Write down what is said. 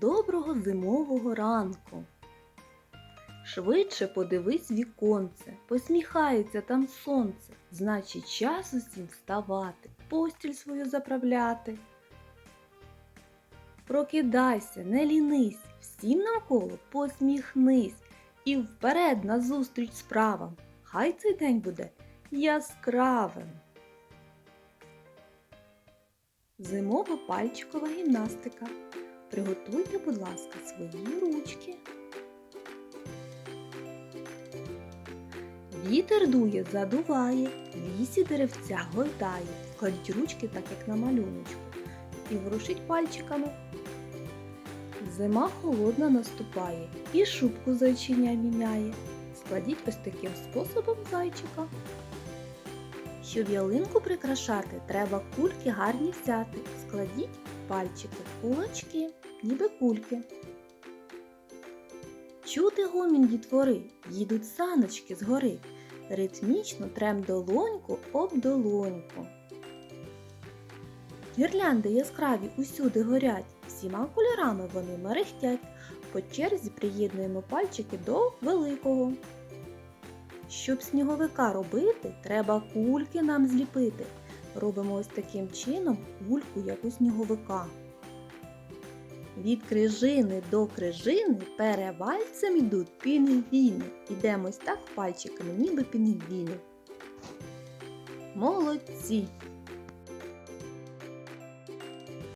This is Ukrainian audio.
Доброго зимового ранку. Швидше подивись віконце, посміхається там сонце, значить час усім вставати, постіль свою заправляти. Прокидайся, не лінись, всім навколо посміхнись і вперед назустріч справам. Хай цей день буде яскравим. Зимова пальчикова гімнастика. Приготуйте, будь ласка, свої ручки. Вітер дує, задуває, лісі деревця гойдає. Кладіть ручки, так як на малюночку, і ворушіть пальчиками. Зима холодна наступає, і шубку зайчиня міняє. Складіть ось таким способом зайчика. Щоб ялинку прикрашати, треба кульки гарні взяти. Складіть пальчики, кулачки, ніби кульки. Чути гомін дітвори, їдуть саночки з гори. Ритмічно трем долоньку об долоньку. Гірлянди яскраві усюди горять, всіма кольорами вони мерехтять. По черзі приєднуємо пальчики до великого. Щоб сніговика робити, треба кульки нам зліпити. Робимо ось таким чином кульку, як у сніговика. Від крижини до крижини перевальцем йдуть пінгвіни. Ідемо ось так пальчиками, ніби пінгвіни. Молодці!